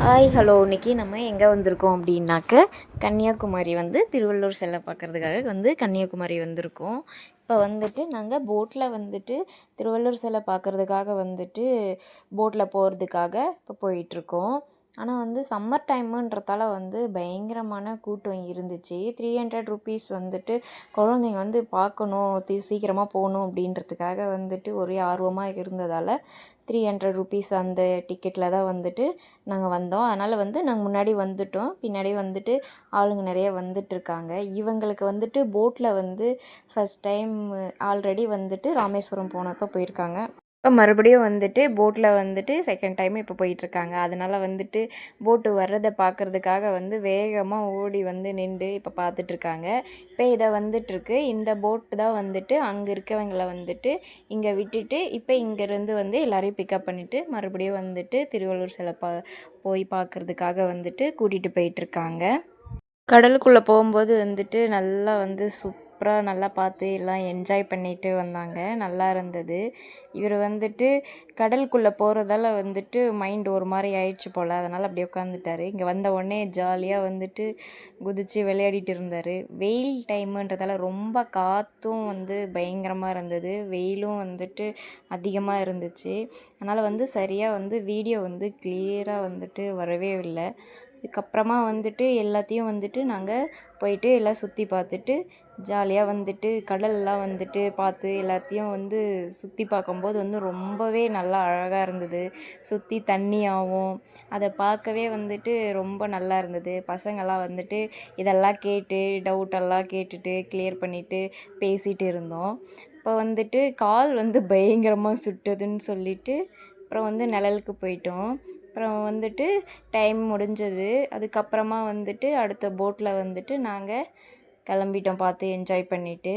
Hi hello இன்னைக்கு நம்ம எங்கே வந்திருக்கோம் அப்படின்னாக்க கன்னியாகுமரி வந்து திருவள்ளூர் செல்ல பார்க்குறதுக்காக வந்து கன்னியாகுமரி வந்திருக்கோம். இப்போ வந்துட்டு நாங்கள் போட்டில் வந்துட்டு திருவள்ளூர் சிலை பார்க்குறதுக்காக வந்துட்டு போட்டில் போகிறதுக்காக இப்போ போயிட்டுருக்கோம். ஆனால் வந்து சம்மர் டைமுன்றதால வந்து பயங்கரமான கூட்டம் இருந்துச்சு. த்ரீ ஹண்ட்ரட் ருபீஸ் வந்துட்டு குழந்தைங்க வந்து பார்க்கணும் தி சீக்கிரமாக போகணும் அப்படின்றதுக்காக வந்துட்டு ஒரே ஆர்வமாக இருந்ததால் த்ரீ ஹண்ட்ரட் ருபீஸ் அந்த டிக்கெட்டில் தான் வந்துட்டு நாங்கள் வந்தோம். அதனால் வந்து நாங்கள் முன்னாடி வந்துட்டோம். பின்னாடி வந்துட்டு ஆளுங்க நிறைய வந்துட்டுருக்காங்க. இவங்களுக்கு வந்துட்டு போட்டில் வந்து ஃபஸ்ட் டைம் ஆல்ரெடி வந்துட்டு ராமேஸ்வரம் போனப்போ போயிருக்காங்க. இப்போ மறுபடியும் வந்துட்டு போட்டில் வந்துட்டு செகண்ட் டைம் இப்போ போயிட்டுருக்காங்க. அதனால் வந்துட்டு போட்டு வர்றதை பார்க்குறதுக்காக வந்து வேகமாக ஓடி வந்து நின்று இப்போ பார்த்துட்ருக்காங்க இப்போ இதை வந்துட்டுருக்கு. இந்த போட்டு தான் வந்துட்டு அங்கே இருக்கவங்களை வந்துட்டு இங்கே விட்டுட்டு இப்போ இங்கேருந்து வந்து எல்லோரையும் பிக்கப் பண்ணிவிட்டு மறுபடியும் வந்துட்டு திருவள்ளூர் சிலை பா போய் பார்க்குறதுக்காக வந்துட்டு கூட்டிகிட்டு போயிட்டுருக்காங்க. கடலுக்குள்ளே போகும்போது வந்துட்டு நல்லா வந்து சூப்பராக நல்லா பார்த்து எல்லாம் என்ஜாய் பண்ணிட்டு வந்தாங்க. நல்லா இருந்தது. இவர் வந்துட்டு கடலுக்குள்ளே போகிறதால வந்துட்டு மைண்ட் ஒரு மாதிரி ஆயிடுச்சு போல். அதனால் அப்படியே உட்காந்துட்டாரு இங்கே வந்த உடனே ஜாலியாக வந்துட்டு குதித்து விளையாடிட்டு இருந்தார். வெயில் டைமுன்றதால ரொம்ப காற்றும் வந்து பயங்கரமாக இருந்தது. வெயிலும் வந்துட்டு அதிகமாக இருந்துச்சு. அதனால் வந்து சரியாக வந்து வீடியோ வந்து கிளியராக வந்துட்டு வரவே இல்லை. இதுக்கப்புறமா வந்துட்டு எல்லாத்தையும் வந்துட்டு நாங்கள் போயிட்டு எல்லாம் சுற்றி பார்த்துட்டு ஜாலியாக வந்துட்டு கடலெல்லாம் வந்துட்டு பார்த்து எல்லாத்தையும் வந்து சுற்றி பார்க்கும்போது வந்து ரொம்பவே நல்லா அழகாக இருந்தது. சுற்றி தண்ணியாகவும் அதை பார்க்கவே வந்துட்டு ரொம்ப நல்லா இருந்தது. பசங்கள்லாம் வந்துட்டு இதெல்லாம் கேட்டு டவுட்டெல்லாம் கேட்டுட்டு கிளியர் பண்ணிவிட்டு பேசிகிட்டு இருந்தோம். இப்போ வந்துட்டு கால் வந்து பயங்கரமாக சுட்டுதுன்னு சொல்லிட்டு அப்புறம் வந்து நிழலுக்கு போயிட்டோம். அப்புறம் வந்துட்டு டைம் முடிஞ்சது. அதுக்கப்புறமா வந்துட்டு அடுத்த போட்டில் வந்துட்டு நாங்கள் கிளம்பிட்டோம் பார்த்து என்ஜாய் பண்ணிவிட்டு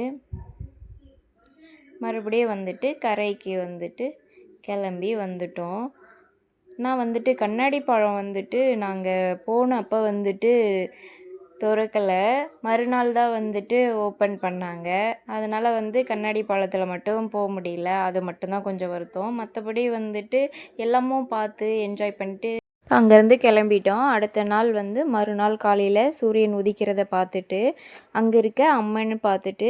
மறுபடியும் வந்துட்டு கரைக்கு வந்துட்டு கிளம்பி வந்துட்டோம். நான் வந்துட்டு கண்ணாடி பழம் வந்துட்டு நாங்கள் போனப்போ வந்துட்டு திறக்கலை. மறுநாள் தான் வந்துட்டு ஓப்பன் பண்ணாங்க. அதனால் வந்து கண்ணாடி பாலத்தில் மட்டும் போக முடியல. அது மட்டும்தான் கொஞ்சம் வருத்தம். மற்றபடி வந்துட்டு எல்லாமும் பார்த்து என்ஜாய் பண்ணிட்டு அங்கேருந்து கிளம்பிட்டோம். அடுத்த நாள் வந்து மறுநாள் காலையில் சூரியன் உதிக்கிறத பார்த்துட்டு அங்கே இருக்க அம்மன்னு பார்த்துட்டு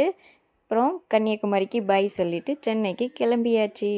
அப்புறம் கன்னியாகுமரிக்கு பாய் சொல்லிவிட்டு சென்னைக்கு கிளம்பியாச்சு.